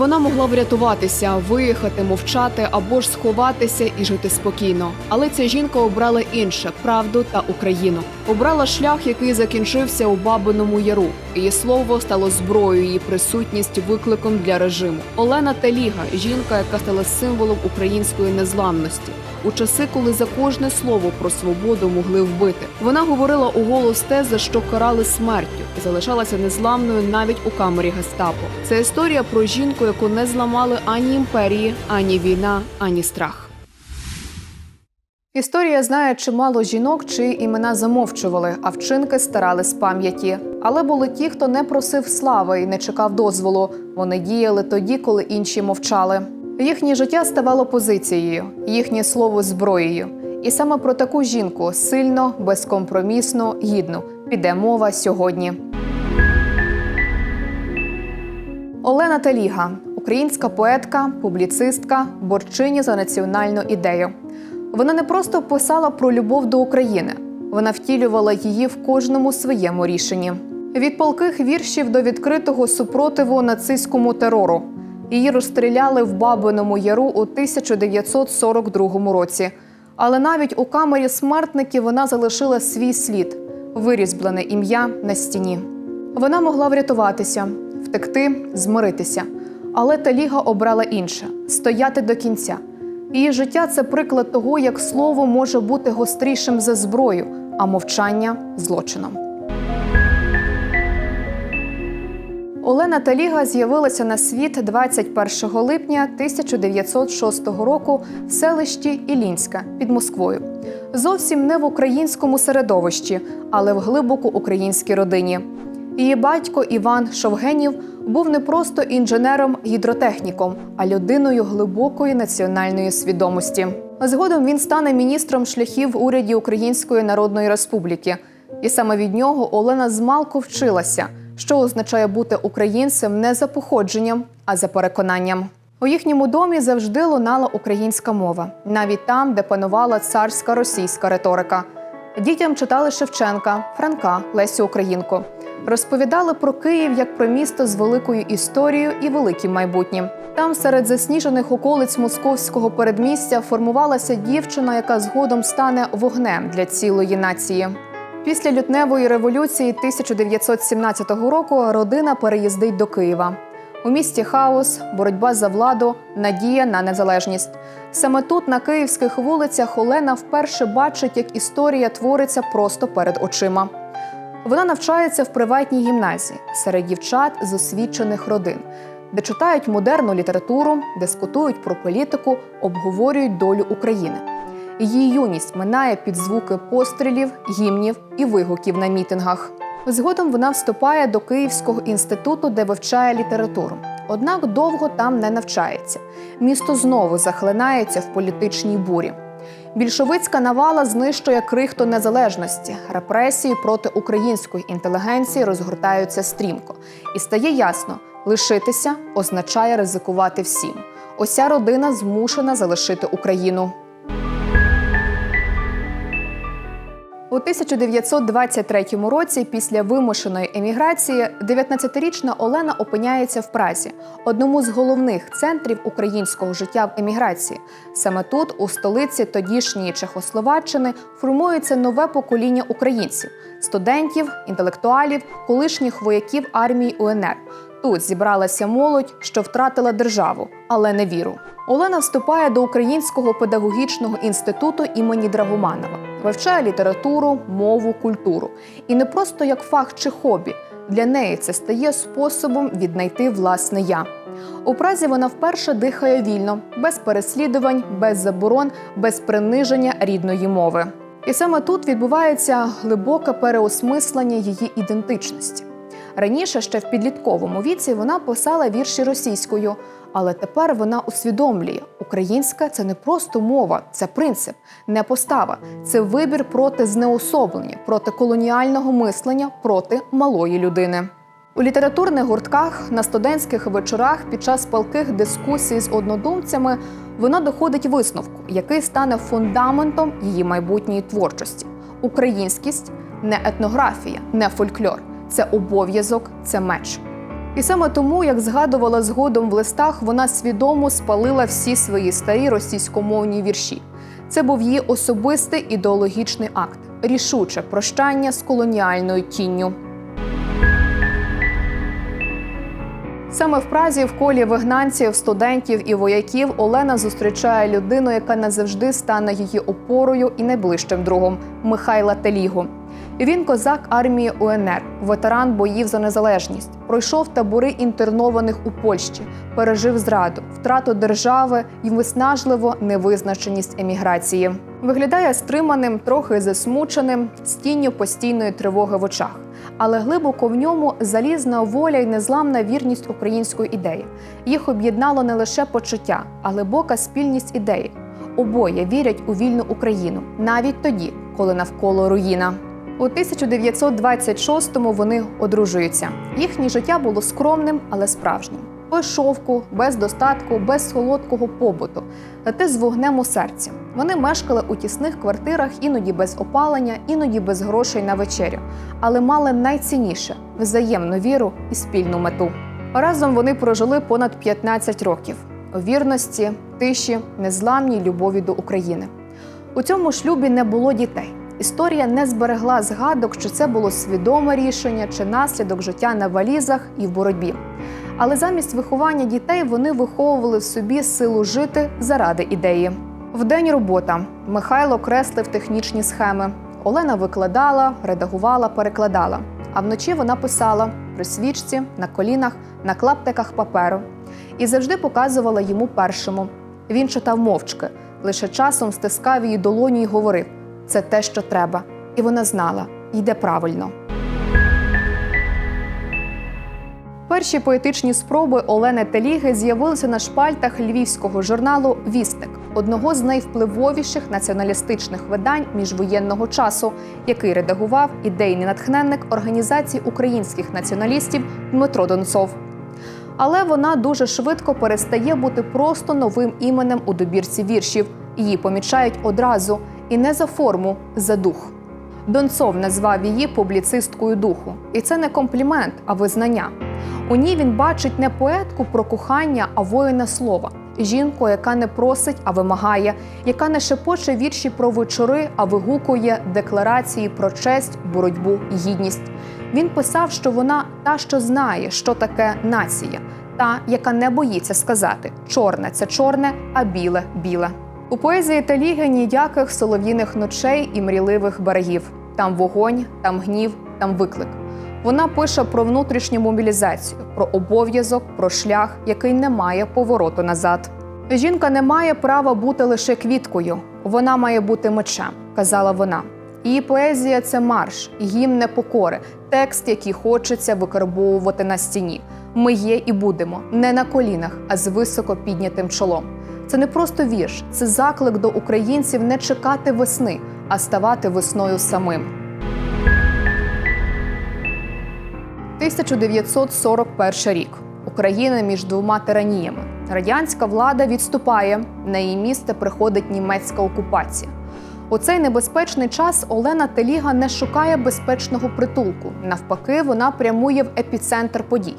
Вона могла врятуватися, виїхати, мовчати або ж сховатися і жити спокійно. Але ця жінка обрала інше правду та Україну. Обрала шлях, який закінчився у Бабиному Яру. Її слово стало зброєю, її присутність викликом для режиму. Олена Таліга жінка, яка стала символом української незламності. У часи, коли за кожне слово про свободу могли вбити, вона говорила у голос те, за що карали смертю, залишалася незламною навіть у камері гестапо. Це історія про жінку, яку не зламали ані імперії, ані війна, ані страх. Історія знає чимало жінок, чиї імена замовчували, а вчинки старали з пам'яті. Але були ті, хто не просив слави і не чекав дозволу. Вони діяли тоді, коли інші мовчали. Їхнє життя ставало позицією, їхнє слово зброєю. І саме про таку жінку сильно, безкомпромісно, гідну піде мова сьогодні. Олена Таліга українська поетка, публіцистка, борчиня за національну ідею. Вона не просто писала про любов до України, вона втілювала її в кожному своєму рішенні. Від палких віршів до відкритого супротиву нацистському терору. Її розстріляли в Бабиному Яру у 1942 році. Але навіть у камері смертників вона залишила свій слід вирізблене ім'я на стіні. Вона могла врятуватися, втекти, змиритися. Але Таліга обрала інше стояти до кінця. Її життя це приклад того, як слово може бути гострішим за зброю, а мовчання злочином. Олена Таліга з'явилася на світ 21 липня 1906 року в селищі Ілінська під Москвою. Зовсім не в українському середовищі, але в глибоко українській родині. Її батько Іван Шовгенів був не просто інженером-гідротехніком, а людиною глибокої національної свідомості. Згодом він стане міністром шляхів в уряді Української Народної Республіки. І саме від нього Олена змалку вчилася, що означає бути українцем не за походженням, а за переконанням. У їхньому домі завжди лунала українська мова, навіть там, де панувала царська російська риторика. Дітям читали Шевченка, Франка, Лесю Українку. Розповідали про Київ як про місто з великою історією і великим майбутнім. Там, серед засніжених околиць московського передмістя, формувалася дівчина, яка згодом стане вогнем для цілої нації. Після лютневої революції 1917 року родина переїздить до Києва. У місті хаос, боротьба за владу, надія на незалежність. Саме тут, на київських вулицях, Олена вперше бачить, як історія твориться просто перед очима. Вона навчається в приватній гімназії серед дівчат з освічених родин, де читають модерну літературу, дискутують про політику, обговорюють долю України. Її юність минає під звуки пострілів, гімнів і вигуків на мітингах. Згодом вона вступає до Київського інституту, де вивчає літературу. Однак довго там не навчається. Місто знову захлинається в політичній бурі. Більшовицька навала знищує крихту незалежності. Репресії проти української інтелігенції розгортаються стрімко, і стає ясно, лишитися означає ризикувати всім. Ося родина змушена залишити Україну. У 1923 році, після вимушеної еміграції, 19-річна Олена опиняється в Празі, одному з головних центрів українського життя в еміграції. Саме тут, у столиці тодішньої Чехословаччини, формується нове покоління українців студентів, інтелектуалів, колишніх вояків армії УНР. Тут зібралася молодь, що втратила державу, але не віру. Олена вступає до Українського педагогічного інституту імені Драгоманова, вивчає літературу, мову, культуру. І не просто як фах чи хобі. Для неї це стає способом віднайти власне я. У Празі вона вперше дихає вільно, без переслідувань, без заборон, без приниження рідної мови. І саме тут відбувається глибоке переосмислення її ідентичності. Раніше, ще в підлітковому віці, вона писала вірші російською, але тепер вона усвідомлює, українська це не просто мова, це принцип, не постава, це вибір проти знеособлення, проти колоніального мислення, проти малої людини. У літературних гуртках на студентських вечорах під час палких дискусій з однодумцями вона доходить висновку, який стане фундаментом її майбутньої творчості. Українськість не етнографія, не фольклор це обов'язок, це меч. І саме тому, як згадувала згодом в листах, вона свідомо спалила всі свої старі російськомовні вірші. Це був її особистий ідеологічний акт, рішуче прощання з колоніальною тінню. Саме в Празі, в колі вигнанців, студентів і вояків, Олена зустрічає людину, яка назавжди стане її опорою і найближчим другом Михайла Телігу. Він козак армії УНР, ветеран боїв за незалежність, пройшов табори інтернованих у Польщі, пережив зраду, втрату держави і виснажливо невизначеність еміграції. Виглядає стриманим, трохи засмученим, з тінню постійної тривоги в очах. Але глибоко в ньому залізна воля й незламна вірність української ідеї. Їх об'єднало не лише почуття, а глибока спільність ідеї. Обоє вірять у вільну Україну навіть тоді, коли навколо руїна. У 1926-му вони одружуються. Їхнє життя було скромним, але справжнім. Без шовку, без достатку, без солодкого побуту, зате з вогнем у серці. Вони мешкали у тісних квартирах, іноді без опалення, іноді без грошей на вечерю, але мали найцінніше взаємну віру і спільну мету. Разом вони прожили понад 15 років у вірності, тиші, незламній любові до України. У цьому шлюбі не було дітей. Історія не зберегла згадок, що це було свідоме рішення чи наслідок життя на валізах і в боротьбі. Але замість виховання дітей вони виховували в собі силу жити заради ідеї. Вдень робота. Михайло креслив технічні схеми. Олена викладала, редагувала, перекладала. А вночі вона писала при свічці, на колінах, на клаптиках паперу і завжди показувала йому першому. Він читав мовчки, лише часом стискав її долоню і говорив: це те, що треба. І вона знала, йде правильно. Перші поетичні спроби Олени Теліги з'явилися на шпальтах львівського журналу Вістик, одного з найвпливовіших націоналістичних видань міжвоєнного часу, який редагував ідейний натхненник організації українських націоналістів Дмитро Донцов. Але вона дуже швидко перестає бути просто новим іменем у добірці віршів. Її помічають одразу і не за форму, за дух. Донцов назвав її публіцисткою духу, і це не комплімент, а визнання. У ній він бачить не поетку про кохання, а воїна слова, жінку, яка не просить, а вимагає, яка не шепоче вірші про вечори, а вигукує декларації про честь, боротьбу гідність. Він писав, що вона та, що знає, що таке нація, та, яка не боїться сказати чорне це чорне, а біле біле. У поезії Таліги ніяких солов'їних ночей і мрійливих берегів. Там вогонь, там гнів, там виклик. Вона пише про внутрішню мобілізацію, про обов'язок, про шлях, який не має повороту назад. Жінка не має права бути лише квіткою, вона має бути мечем, казала вона. Її поезія це марш, гімн непокори, текст, який хочеться викарбовувати на стіні. Ми є і будемо не на колінах, а з високо піднятим чолом. Це не просто вірш, це заклик до українців не чекати весни, а ставати весною самим. 1941 рік. Україна між двома тираніями. Радянська влада відступає, на її місце приходить німецька окупація. У цей небезпечний час Олена Теліга не шукає безпечного притулку. Навпаки, вона прямує в епіцентр подій.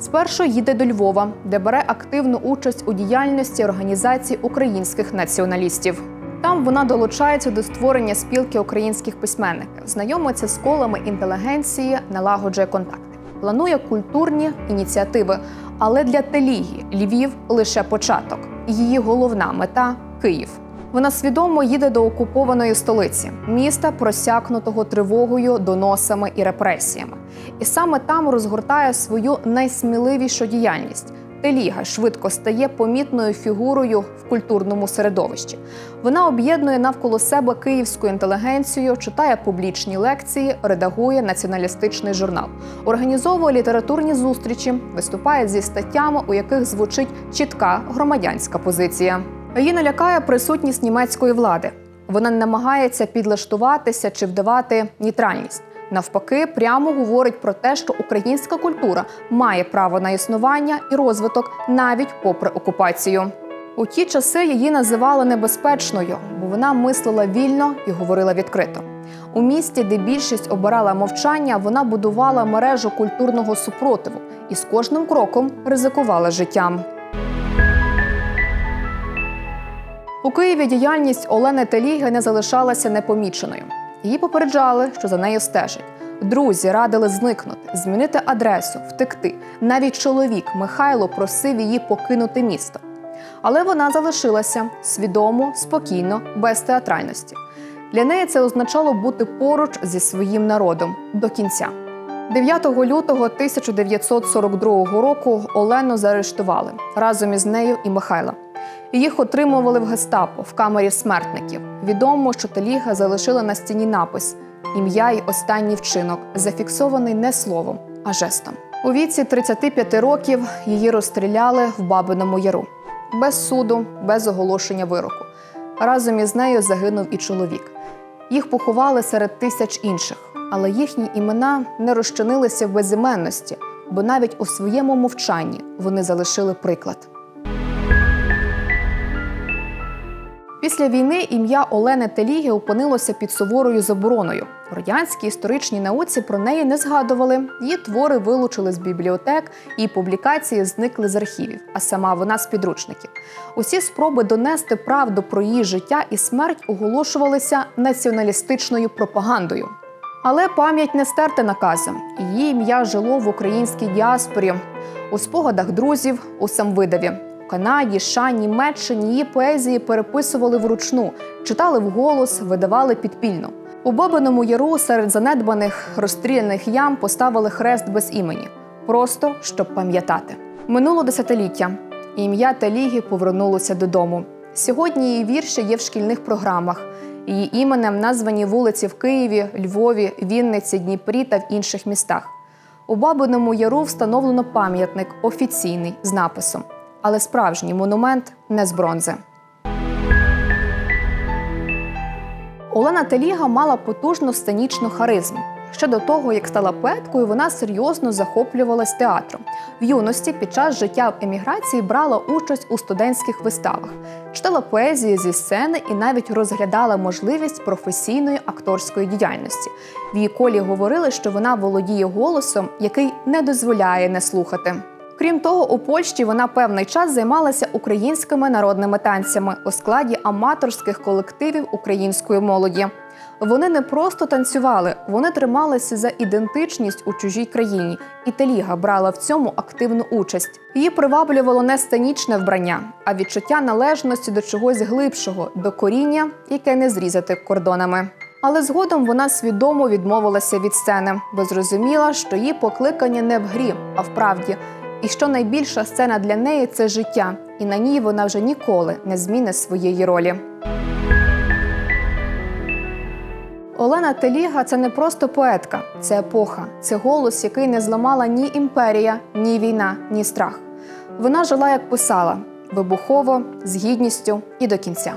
Спершу їде до Львова, де бере активну участь у діяльності організації українських націоналістів. Там вона долучається до створення спілки українських письменників, знайомиться з колами інтелігенції, налагоджує контакти, планує культурні ініціативи. Але для Теліги Львів лише початок. Її головна мета Київ. Вона свідомо їде до окупованої столиці, міста, просякнутого тривогою, доносами і репресіями. І саме там розгортає свою найсміливішу діяльність. Теліга швидко стає помітною фігурою в культурному середовищі. Вона об'єднує навколо себе київську інтелігенцію, читає публічні лекції, редагує націоналістичний журнал, організовує літературні зустрічі, виступає зі статтями, у яких звучить чітка громадянська позиція. Її налякає присутність німецької влади. Вона не намагається підлаштуватися чи вдавати нейтральність. Навпаки, прямо говорить про те, що українська культура має право на існування і розвиток навіть попри окупацію. У ті часи її називали небезпечною, бо вона мислила вільно і говорила відкрито. У місті, де більшість обирала мовчання, вона будувала мережу культурного супротиву і з кожним кроком ризикувала життям. У Києві діяльність Олени Теліги не залишалася непоміченою. Її попереджали, що за нею стежать. Друзі радили зникнути, змінити адресу, втекти. Навіть чоловік Михайло просив її покинути місто. Але вона залишилася свідомо, спокійно, без театральності. Для неї це означало бути поруч зі своїм народом до кінця. 9 лютого 1942 року Олену заарештували разом із нею і Михайла. Їх отримували в гестапо в камері смертників. Відомо, що Теліга залишила на стіні напис ім'я й останній вчинок, зафіксований не словом, а жестом. У віці 35 років її розстріляли в Бабиному Яру без суду, без оголошення вироку. Разом із нею загинув і чоловік. Їх поховали серед тисяч інших, але їхні імена не розчинилися в безіменності, бо навіть у своєму мовчанні вони залишили приклад. Після війни ім'я Олени Теліги опинилося під суворою забороною. В радянській історичній науці про неї не згадували. Її твори вилучили з бібліотек, і публікації зникли з архівів, а сама вона з підручників. Усі спроби донести правду про її життя і смерть оголошувалися націоналістичною пропагандою. Але пам'ять не стерта наказом. Її ім'я жило в українській діаспорі, у спогадах друзів, у самвидаві. Канаді, США, Німеччині її поезії переписували вручну, читали вголос, видавали підпільно. У Бабиному Яру серед занедбаних розстріляних ям поставили хрест без імені, просто щоб пам'ятати. Минуло десятиліття. Ім'я Таліги повернулося додому. Сьогодні її вірші є в шкільних програмах. Її іменем названі вулиці в Києві, Львові, Вінниці, Дніпрі та в інших містах. У Бабиному Яру встановлено пам'ятник офіційний з написом, але справжній монумент не з бронзи. Олена Теліга мала потужну сценічну харизму. Ще до того, як стала поеткою, вона серйозно захоплювалась театром. В юності під час життя в еміграції брала участь у студентських виставах, читала поезію зі сцени і навіть розглядала можливість професійної акторської діяльності. В її колі говорили, що вона володіє голосом, який не дозволяє не слухати. Крім того, у Польщі вона певний час займалася українськими народними танцями у складі аматорських колективів української молоді. Вони не просто танцювали, вони трималися за ідентичність у чужій країні, і Теліга брала в цьому активну участь. Її приваблювало не сценічне вбрання, а відчуття належності до чогось глибшого, до коріння, яке не зрізати кордонами. Але згодом вона свідомо відмовилася від сцени, бо зрозуміла, що її покликання не в грі, а в правді. І що найбільша сцена для неї це життя, і на ній вона вже ніколи не зміни своєї ролі. Олена Теліга це не просто поетка, це епоха, це голос, який не зламала ні імперія, ні війна, ні страх. Вона жила, як писала, вибухово, з гідністю і до кінця.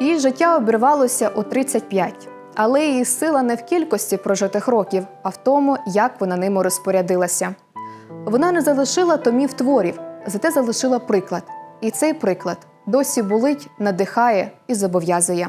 Її життя обірвалося у 35, але її сила не в кількості прожитих років, а в тому, як вона ними розпорядилася. Вона не залишила томів творів, зате залишила приклад. І цей приклад досі болить, надихає і зобов'язує.